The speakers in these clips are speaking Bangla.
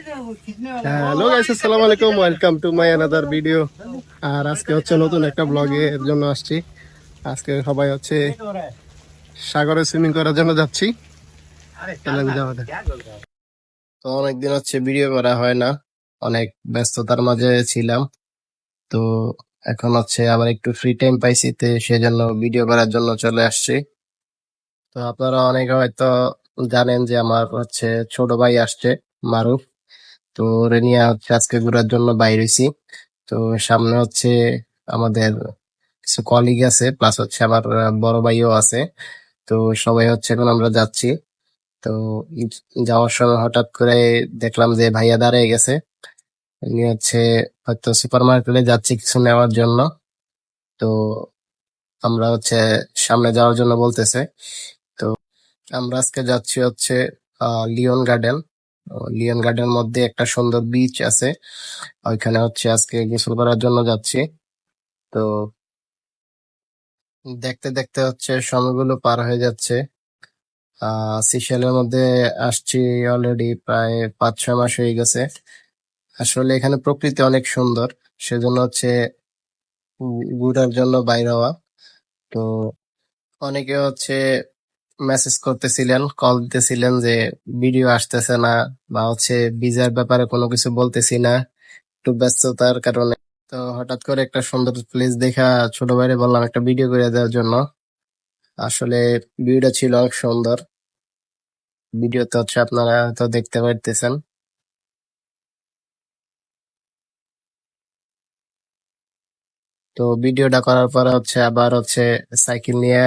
হ্যালো গাইস আসসালামু আলাইকুম welcome to my another video আর আজকে হচ্ছে নতুন একটা ব্লগে এর জন্য আসছি। আজকে সবাই হচ্ছে সাগরে সুইমিং করার জন্য যাচ্ছি। তো অনেকদিন হচ্ছে ভিডিও করা হয় না। অনেক ব্যস্ততার মাঝে ছিলাম। তো এখন হচ্ছে আবার একটু ফ্রি টাইম পাইছি তো সেজন্য ভিডিও করার জন্য চলে আসছি। তো আপনারা অনেকে হয়তো জানেন যে আমার হচ্ছে ছোট ভাই আসছে মারুফ। তো ওরে নিয়ে হচ্ছে আজকে ঘোরার জন্য বাইরে হইছি। তো সামনে হচ্ছে আমাদের কিছু কলিগ আছে প্লাস হচ্ছে আমার বড় ভাইও আছে। তো সবাই হচ্ছে এখন আমরা যাচ্ছি। তো যাওয়ার সময় হঠাৎ করে দেখলাম যে ভাইয়া দাঁড়িয়ে গেছে। উনি হচ্ছে হয়তো সুপার মার্কেটে যাচ্ছি কিছু নেওয়ার জন্য। তো আমরা হচ্ছে সামনে যাওয়ার জন্য বলতেছে। তো আমরা আজকে যাচ্ছি হচ্ছে লিওন গার্ডেন লিওন গার্ডেন মধ্যে একটা সুন্দর বিচ আছে। ওইখানে হচ্ছে আজকে গোসল করার জন্য যাচ্ছি। তো দেখতে দেখতে হচ্ছে সময়গুলো পার হয়ে যাচ্ছে। সিশেলের মধ্যে আসছি অলরেডি প্রায় পাঁচ ছয় মাস হয়ে গেছে। আসলে এখানে প্রকৃতি অনেক সুন্দর, সেজন্য হচ্ছে ঘোরার জন্য বাইরে হওয়া। তো অনেকে হচ্ছে মেসেজ করতেছিলেন কল দিতেছিলেন যে ভিডিও আসতেছে না বা হচ্ছে ভিসার ব্যাপারে কোনো কিছু বলতেছি না, একটু ব্যস্ততার কারণে। তো হঠাৎ করে একটা সুন্দর প্লেস দেখা, ছোট ভাইরে বললাম একটা ভিডিও করে দেওয়ার জন্য। আসলে ভিউটা ছিল অনেক সুন্দর। ভিডিওতে হচ্ছে আপনারা তো দেখতে পারতেছেন। তো ভিডিওটা করার পরে হচ্ছে আবার হচ্ছে সাইকেল নিয়ে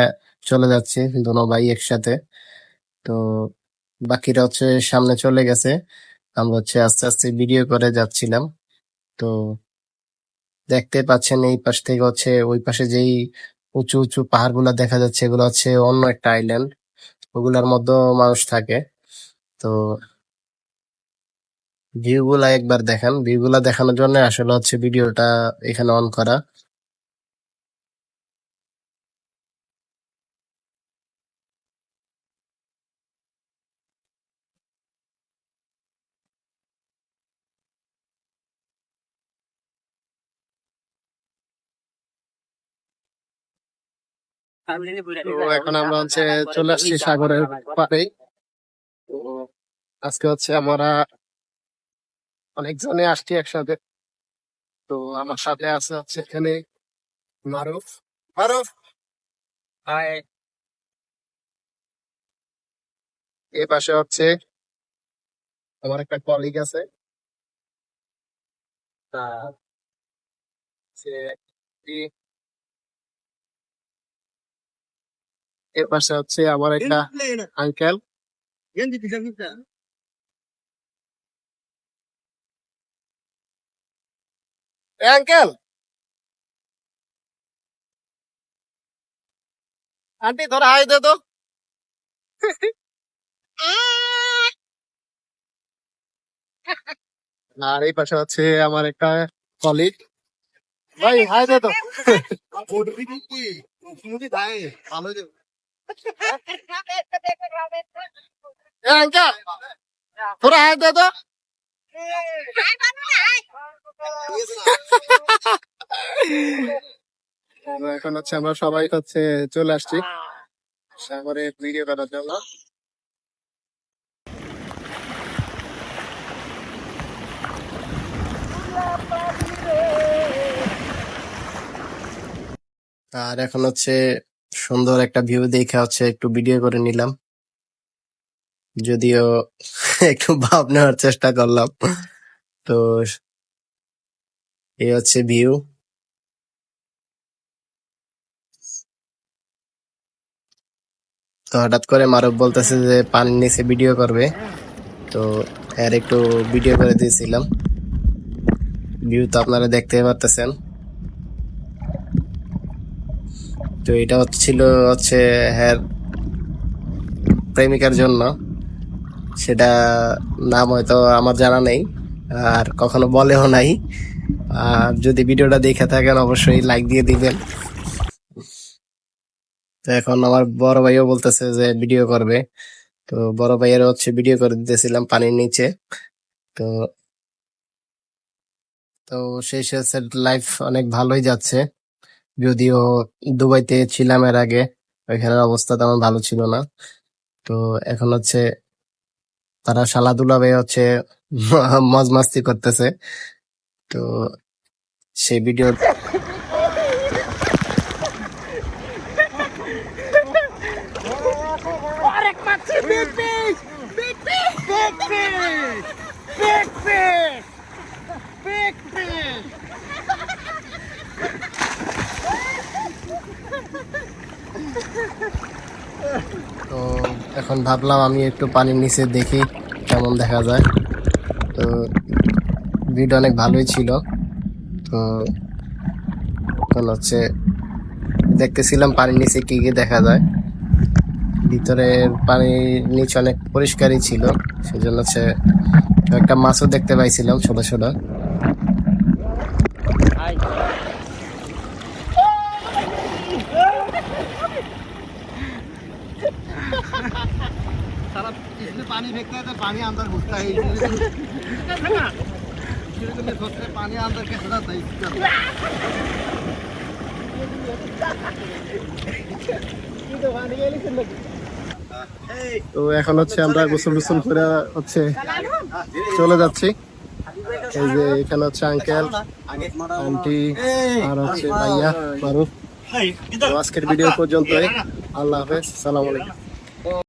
চলে যাচ্ছি, দুনো ভাই একসাথে। তো বাকিরা হচ্ছে সামনে চলে গেছে। আমরা হচ্ছে আস্তে আস্তে ভিডিও করে যাচ্ছিলাম। তো দেখতে পাচ্ছেন এই পাশ থেকে হচ্ছে, ওই পাশে যেই উঁচু উঁচু পাহাড়গুলো দেখা যাচ্ছে, এগুলো হচ্ছে অন্য একটা আইল্যান্ড ওগুলার মধ্যেও মানুষ থাকে। তো ভিউ গুলা একবার দেখেন। ভিউ গুলা দেখানোর জন্য আসলে হচ্ছে ভিডিওটা এখানে অন করা। তো এখন আমরা হচ্ছে চলে আসছি সাগরের পাড়ে তো আজকে হচ্ছে আমরা অনেকজনে আসছি একসাথে। তো আমার সাথে আছে হচ্ছে এখানে মারুফ। মারুফ! হাই এ পাশে হচ্ছে আমার একটা কলিগ আছে। তা সে এই- পাশে হচ্ছে আমার একটা আঙ্কেল আঙ্কেল আন্টি ধর হাই দে তো। আর এই পাশে হচ্ছে আমার একটা কলিগ ভাই হাই দে তো। আঙ্কেল তোরা হাই দে তো। এখন হচ্ছে আমরা সবাই হচ্ছে চলে আসছি। সাগরে ভিডিও করার জন্য। আর এখন হচ্ছে সুন্দর একটা ভিউ দেখে হচ্ছে একটু ভিডিও করে নিলাম। যদিও একটু ভাব নেওয়ার চেষ্টা করলাম। তো এই হচ্ছে ভিউ তো হঠাৎ করে মারুফ বলতেছে যে পানির নিচে ভিডিও করবে। তো এর একটু ভিডিও করে দিয়েছিলাম। ভিউ তো আপনারা দেখতে পারতেছেন। তো এটা হচ্ছিল হচ্ছে হ্যার প্রেমিকার জন্য। সেটা নাম হয়তো আমার জানা নেই, আর কখনো বলেও নাই। আর যদি ভিডিওটা দেখে থাকেন, অবশ্যই লাইক দিয়ে দিবেন। তো এখন আমার বড় ভাইও বলতেছে যে ভিডিও করবে। তো বড় ভাইয়ের হচ্ছে ভিডিও করে দিতেছিলাম পানির নিচে। তো তো সেই লাইফ অনেক ভালোই যাচ্ছে। যদিও দুবাইতে ছিলাম এর আগে, ওইখানের অবস্থা তেমন ভালো ছিল না তো এখন হচ্ছে তারা সালাদুলা ভাই হচ্ছে মজ মাস্তি করতেছে তো সেই video big fish! Big fish! Big fish! Big fish! Big fish! তো এখন ভাবলাম আমি একটু পানির নিচে দেখি কেমন দেখা যায়। তো ভিডিও অনেক ভালোই ছিল। তো এখন হচ্ছে দেখতেছিলাম পানির নিচে কি কি দেখা যায়। ভিতরে পানির নিচে অনেক পরিষ্কারই ছিল, সেজন্য হচ্ছে একটা মাছও দেখতে পাইছিলাম ছোট ছোট। इसमें पानी फेंकता है तो पानी अंदर घुसता है इसलिए इसलिए तो मैं सोचते पानी अंदर कैसे जाता है इसका তো এখন হচ্ছে আমরা গোসল গোসল করে হচ্ছে চলে যাচ্ছি এই যে এখানে হচ্ছে আঙ্কেল আন্টি আর হচ্ছে ভাইয়া মারুফ তো আজকের ভিডিও পর্যন্তই আল্লাহ হাফেজ সালাম আলাইকুম